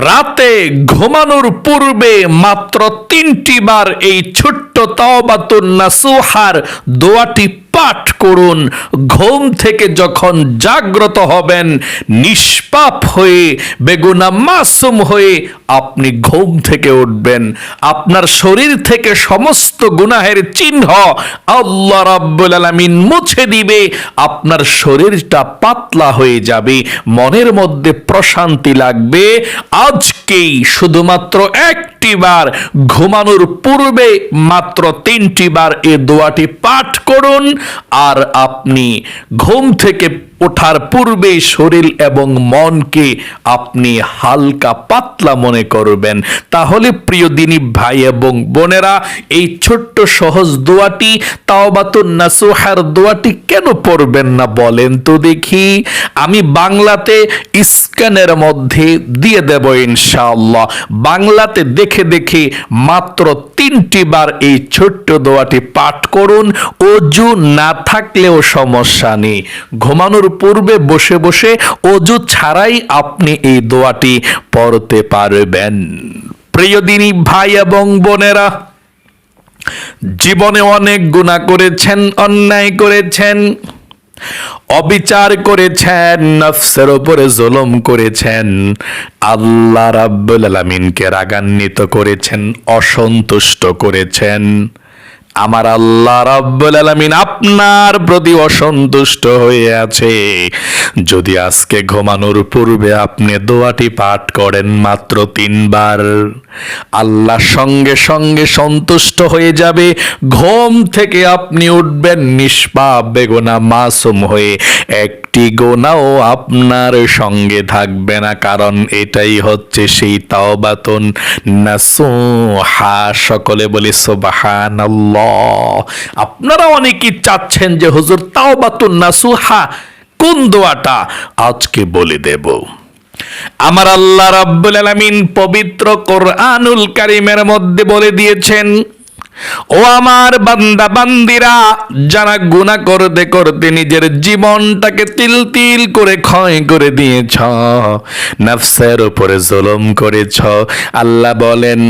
রাতে ঘুমানোর পূর্বে মাত্র তিনটি বার এই ছোট্ট তাওবাতুন নাসুহার দোয়াটি পাঠ করুন। ঘুম থেকে যখন জাগ্রত হবেন, নিষ্পাপ হয়ে, বেগুনা মাসুম হয়ে আপনি ঘুম থেকে উঠবেন। আপনার শরীর থেকে সমস্ত গুনাহের চিহ্ন আল্লাহ রাব্বুল আলামিন মুছে দিবে। আপনার শরীরটা পাতলা হয়ে যাবে, মনের মধ্যে প্রশান্তি লাগবে। আজকেই শুধুমাত্র একটি বার, ঘুমানোর পূর্বে মাত্র তিনটি বার এ দোয়াটি পাঠ করুন। আর আপনি ঘুম থেকে ওঠার পূর্বে শরীর এবং মনকে আপনি হালকা পাতলা মনে করবেন। তাহলে প্রিয় দিনী ভাই এবং বোনেরা, এই ছোট্ট সহজ দোয়াটি, তাওবাতুন নাসুহার দোয়াটি কেন পড়বেন না বলেন তো দেখি। আমি বাংলাতে স্ক্যানের মধ্যে দিয়ে দেব ইনশাআল্লাহ। বাংলাতে দেখে দেখে মাত্র তিনটি বার এই ছোট্ট দোয়াটি পাঠ করুন। অজু না থাকলেও সমস্যা নেই। ঘুমানোর পূর্বে বসে বসে অজু ছাড়াই আপনি এই দোয়াটি পড়তে পারবেন। প্রিয় দিনী ভাই এবং বোনেরা, জীবনে অনেক গুণা করেছেন, অন্যায় করেছেন, অবিচার করেছেন, নফসের উপরে জুলুম করেছেন, আল্লাহ রাব্বুল আলামিনকে রাগান্বিত করেছেন, অসন্তুষ্ট করেছেন। আমার আল্লাহ রাব্বুল আলামিন আপনার প্রতি অসন্তুষ্ট হয়ে আছে। যদি আজকে ঘুমানোর পূর্বে আপনি দোয়াটি পাঠ করেন মাত্র তিনবার, আল্লাহ সঙ্গে সঙ্গে সন্তুষ্ট হয়ে যাবে। ঘুম থেকে আপনি উঠবেন নিষ্পাপ, বেগুনা মাসুম হয়ে। একটি গোনাও আপনার সঙ্গে থাকবে না, কারণ এটাই হচ্ছে সেই তাওবাতুন নাসুহা। সকলে বলি সুবহানাল্লাহ। আপনারা অনেকে চাচ্ছেন যে হুজুর তাওবাতুন নাসুহা কোন দোয়াটা? আজকে বলে দেব। আমার আল্লাহ রাব্বুল আলামিন পবিত্র কোরআনুল কারীমের মধ্যে বলে দিয়েছেন ও আমার বান্দা, বান্দিরা, যারা গুনাহ করতে করতে নিজের জীবনটাকে তিল তিল করে ক্ষয় করে দিয়েছ, নফসের উপরে জুলুম করেছ। আল্লাহ বলেন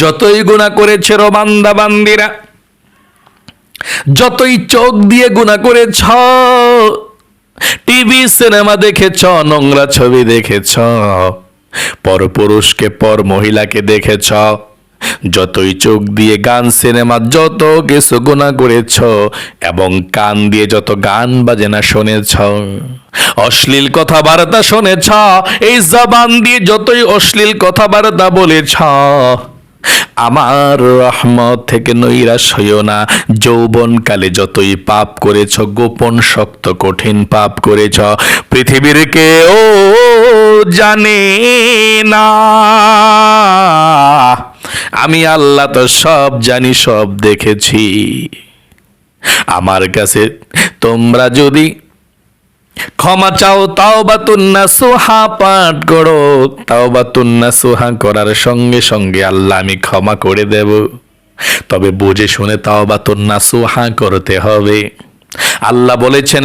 যতই গুনাহ করেছে রো বান্দা বান্দিরা যতই চোখ দিয়ে গুণা করেছ, টিভি, সিনেমা দেখেছ, নোংরা ছবি দেখেছ, পরপুরুষকে, পর মহিলাকে দেখেছ, যতই চোখ দিয়ে গান, সিনেমা, যত কিছু গুণা করেছ এবং কান দিয়ে যত গান বাজেনা শুনেছ, অশ্লীল কথাবার্তা শুনেছ, এই জবান দিয়ে যতই অশ্লীল কথাবার্তা বলেছ আমার রহমত থেকে নৈরাশ হইও না। যৌবনকালে যতই পাপ করেছ, গোপন শক্ত কঠিন পাপ করেছ, পৃথিবীর কেউ জানে না। আমি আল্লাহ তো সব জানি, সব দেখেছি। আমার কাছে তোমরা যদি ক্ষমা চাও তাও বা তুন্না সোহা পাঠ করো। তাও বা তুন্না সোহা করার সঙ্গে সঙ্গে আল্লাহ আমি ক্ষমা করে দেব। তবে বুঝে শুনে তাও বা তুন্না সোহা করতে হবে। আল্লাহ বলেছেন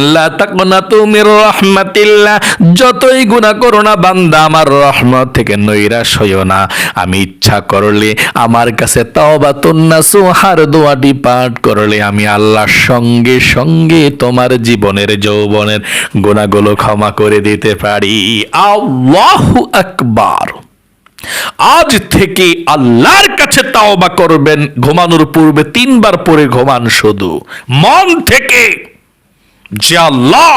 রহমাতিল্লাহ। যতই গুনাহ করো না, বান্দা আমার রহমত থেকে নৈরাশ হইও না। আমি ইচ্ছা করলে, আমার কাছে তাওবা তুন্না সুহার দোয়াটি পাঠ করলে আমি আল্লাহর সঙ্গে সঙ্গে তোমার জীবনের যৌবনের গুণাগুলো ক্ষমা করে দিতে পারি। আল্লাহু আকবার। আজ থেকে আল্লাহর কাছে তাওবা করবেন, ঘুমানোর পূর্বে তিনবার পরে ঘুমান শুধু। মন থেকে যে আল্লাহ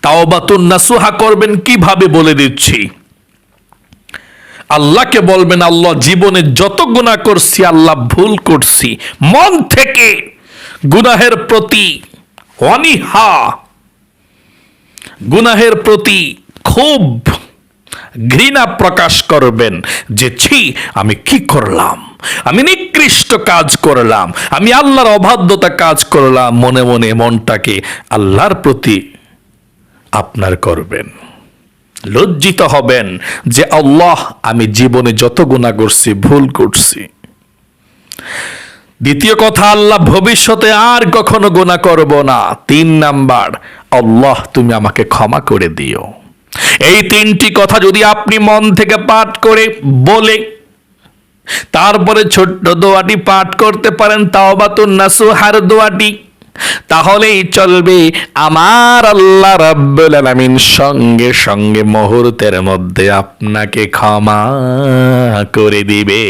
তাওবাতুন নাসুহা করবেন কীভাবে বলে দিচ্ছি? আল্লাহকে বলবেন, আল্লাহ, জীবনে যত গুনাহ করছি, আল্লাহ ভুল করছি। মন থেকে গুনাহের প্রতি অনীহা, গুনাহের প্রতি খুব ঘৃণা প্রকাশ করবেন যে, ছি, আমি কি করলাম? আমি নিকৃষ্ট কাজ করলাম, আমি আল্লাহর অবাধ্যতা কাজ করলাম, মনে মনে মনটাকে আল্লাহর প্রতি আপনার করবেন। লজ্জিত হবেন যে, আল্লাহ, আমি জীবনে যত গুণা করছি, ভুল করছি। দ্বিতীয় কথা, আল্লাহ ভবিষ্যতে আর কখনো গোনা করব না। তিন নাম্বার, আল্লাহ, তুমি আমাকে ক্ষমা করে দিও। এই তিনটি কথা যদি আপনি মন থেকে পাঠ করে বলে তারপরে ছোট্ট দোয়াটি পাঠ করতে পারেন, তাওবাতুন নাসুহার দোয়াটি, তাহলেই চলবে আমার আল্লাহ রাব্বুল আলামিন। সঙ্গে সঙ্গে মুহূর্তের মধ্যে আপনাকে ক্ষমা করে দিবে।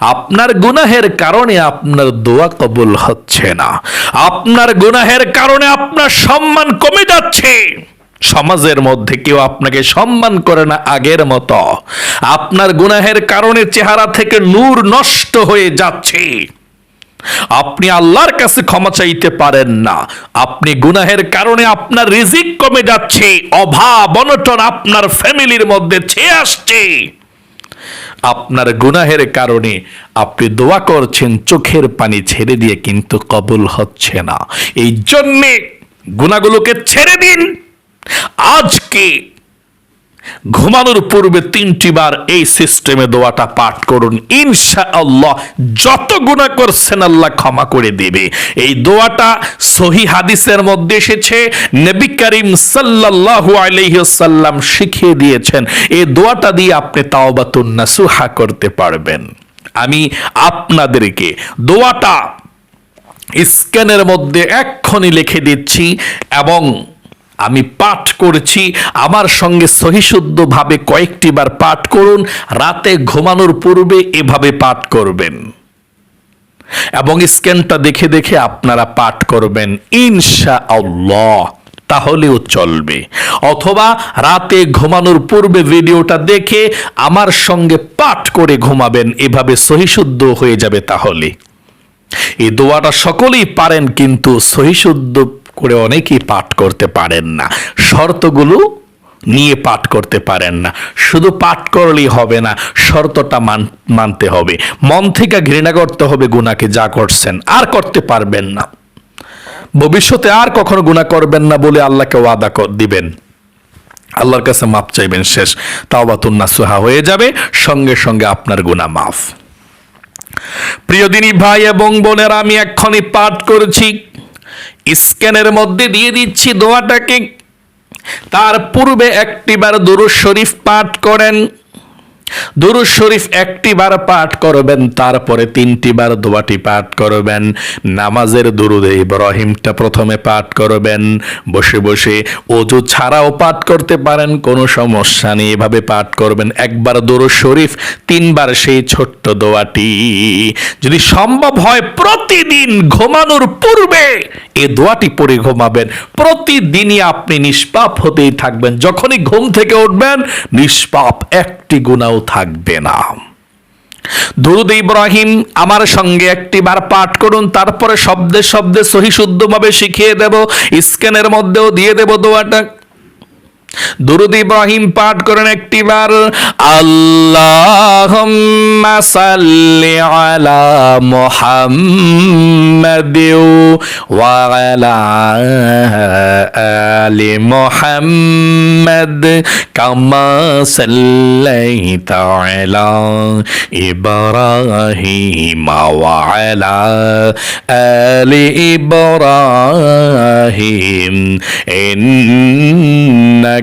আপনার গুনাহের কারণে আপনার দোয়া কবুল হচ্ছে না। আপনার গুনাহের কারণে আপনার সম্মান কমে যাচ্ছে। সমাজের মধ্যে কেউ আপনাকে সম্মান করে না আগের মতো। আপনার গুনাহের কারণে চেহারা থেকে নূর নষ্ট হয়ে যাচ্ছে। আপনি আল্লাহর কাছে ক্ষমা চাইতে পারেন না। আপনি গুনাহের কারণে আপনার রিজিক কমে যাচ্ছে, অভাব, অনটন আপনার ফ্যামিলির মধ্যে ছেয়ে আসছে। আপনার গুনাহের কারণে আপনি দোয়া করছেন, চোখের পানি ছেড়ে দিয়ে কিন্তু কবুল হচ্ছে না। এই জন্যে গুনাগুলোকে ছেড়ে দিন। আজকে ঘুমানোর পূর্বে তিনটি বার এই সিস্টেমে দোয়াটা পাঠ করুন। ইনশা আল্লাহ যত গুণা করছেন আল্লাহ ক্ষমা করে দেবে। এই দোয়াটা সহি হাদিসের মধ্যে এসেছে, নবী করিম সাল্লাল্লাহু আলাইহি শিখিয়ে দিয়েছেন এই দোয়াটা দিয়ে আপনি তাওবাতুন নাসুহা করতে পারবেন। আমি আপনাদেরকে দোয়াটা স্ক্যানের মধ্যে এক্ষুনি লিখে দিচ্ছি এবং আমি পাঠ করেছি। আমার সঙ্গে সহিশুদ্ধভাবে কয়েকটি বার পাঠ করুন। রাতে ঘুমানোর পূর্বে এভাবে পাঠ করবেন। এবং স্ক্যানটা দেখে দেখে আপনারা পাঠ করবেন। ইনশা আল্লাহ তাহলেও চলবে। অথবা রাতে ঘুমানোর পূর্বে ভিডিওটা দেখে আমার সঙ্গে পাঠ করে ঘুমাবেন। এভাবে সহিশুদ্ধ হয়ে যাবে তাহলে। এই দোয়াটা সকলেই পারেন, কিন্তু সহিশুদ্ধ করে অনেকেই পাঠ করতে পারেন না। শর্তগুলো নিয়ে পাঠ করতে পারেন না। শুধু পাঠ করলেই হবে না, শর্তটা মান, মানতে হবে। মন থেকে ঘৃণা করতে হবে গুণাকে যা করছেন, আর করতে পারবেন না। ভবিষ্যতে আর কখনো গুণা করবেন না বলে আল্লাহকে ওয়াদা দিবেন। আল্লাহর কাছে মাপ চাইবেন শেষ। তাওবাতুন নাসুহা হয়ে যাবে। সঙ্গে সঙ্গে আপনার গুনাহ মাফ। প্রিয় দিনী ভাই এবং বোনেরা, আমি এক্ষণি পাঠ করেছি। স্ক্যানের মধ্যে দিয়ে দিচ্ছি দোয়াটাকে। তার পূর্বে একটিবার দুরু শরীফ পাঠ করেন। দুরুজ শরীফ একটি বার পাঠ করবেন, তারপরে তিনটি বার দোয়াটি পাঠ করবেন। নামাজের দুরুদে ইব্রাহিমটা প্রথমে পাঠ করবেন। বসে বসে অজু ছাড়াও পাঠ করতে পারেন, কোনো সমস্যা নেই। এভাবে পাঠ করবেন। একবার দুরুজ শরীফ, তিনবার সেই ছোট্ট দোয়াটি। যদি সম্ভব হয় প্রতিদিন ঘুমানোর পূর্বে এ দোয়াটি পড়ে ঘুমাবেন। প্রতিদিনই আপনি নিষ্পাপ হতেই থাকবেন। যখনই ঘুম থেকে উঠবেন, নিষ্পাপ একটি গুণাও থাকবে না। দুরুদ ইব্রাহিম আমার সঙ্গে একটি বার পাঠ করুন, তারপরে শব্দে শব্দে সহি শুদ্ধভাবে শিখিয়ে দেব স্ক্যানের মধ্যেও দিয়ে দেব দোয়াটা। দুরুদ ইব্রাহিম পাঠ করেন একটিবার, আল্লাহুম্মা সাল্লি আলা মুহাম্মাদ ওয়া আলা আলি মুহাম্মাদ কামা সাল্লাইতা আলা ইব্রাহিম ওয়া আলা আলি ইব্রাহিম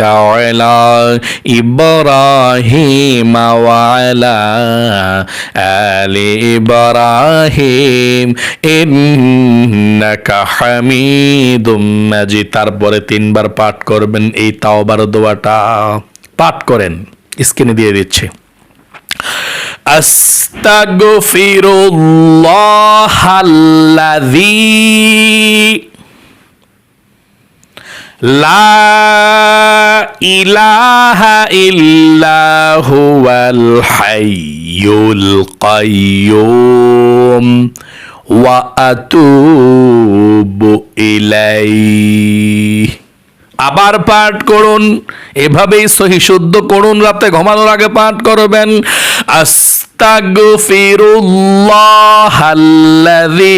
على إبراهيم وعلى آل إبراهيم إنك حميد مجيد তারপরে তিনবার পাঠ করবেন এই তাওবার দোয়াটা পাঠ করেন স্ক্রিনে দিয়ে দিচ্ছে আস্তাগফিরুল্লাহ আল্লাযী লা ইলাহা ইল্লাহুয়াল আবার পাঠ করুন, এভাবেই সহি শুদ্ধ করুন, রাতে ঘুমানোর আগে পাঠ করবেন। আস্তাগফিরুল্লাহ আল্লাযী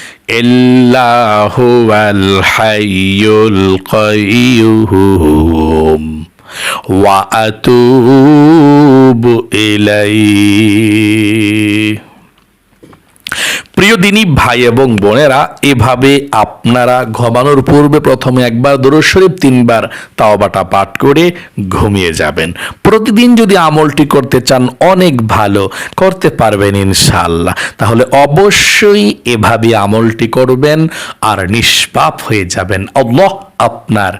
هو الحي القيوم. وأتوب إليه. প্রিয় দিনী ভাই এবং বোনেরা, এভাবে আপনারা ঘুমানোর পূর্বে প্রথমে একবার দরুদ শরীফ, তিনবার তাওবাটা পাঠ করে ঘুমিয়ে যাবেন। প্রতিদিন যদি আমলটি করতে চান, অনেক ভালো, করতে পারবেন ইনশাআল্লাহ। তাহলে অবশ্যই এভাবে আমলটি করবেন আর নিষ্পাপ হয়ে যাবেন। আল্লাহ আপনার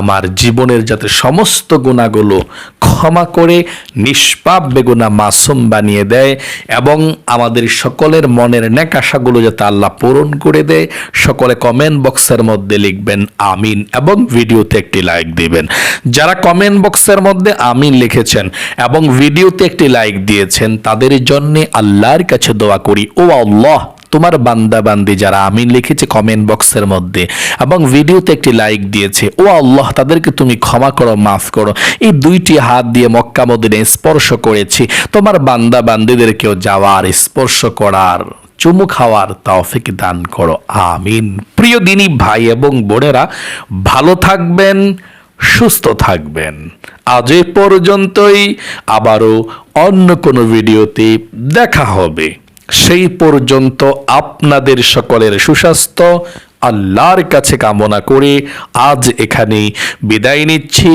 আমার জীবনের যাতে সমস্ত গুণাগুলো ক্ষমা করে, নিষ্পাপ বেগুনা মাসুম বানিয়ে দেয় এবং আমাদের সকলের মনের নেকাশাগুলো যাতে আল্লাহ পূরণ করে দেয়, সকলে কমেন্ট বক্সের মধ্যে লিখবেন আমিন এবং ভিডিওতে একটি লাইক দিবেন। যারা কমেন্ট বক্সের মধ্যে আমিন লিখেছেন এবং ভিডিওতে একটি লাইক দিয়েছেন, তাদের জন্যে আল্লাহর কাছে দোয়া করি। ও আল্লাহ তোমার বান্দা বান্দি যারা আমিন লিখেছে কমেন্ট বক্সের মধ্যে এবং ভিডিওতে একটি লাইক দিয়েছে, ও আল্লাহ, তাদেরকে তুমি ক্ষমা করো, মাফ করো। এই দুইটি হাত দিয়ে মক্কা মদিনে স্পর্শ করেছি। তোমার বান্দা বান্দিদেরকেও যাওয়ার, স্পর্শ করার, চুমু খাওয়ার তৌফিক দান করো। আমিন। প্রিয় দিনী ভাই এবং বোনেরা, ভালো থাকবেন, সুস্থ থাকবেন। আজ এ পর্যন্তই। আবারও অন্য কোনো ভিডিওতে দেখা হবে। সেই পর্যন্ত আপনাদের সকলের সুস্বাস্থ্য, আল্লাহর কাছে কামনা করে আজ এখানে বিদায় নিচ্ছি।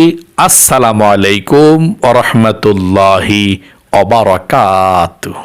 আসসালামু আলাইকুম আরহামতুল্লাহি অবরাকাতুহ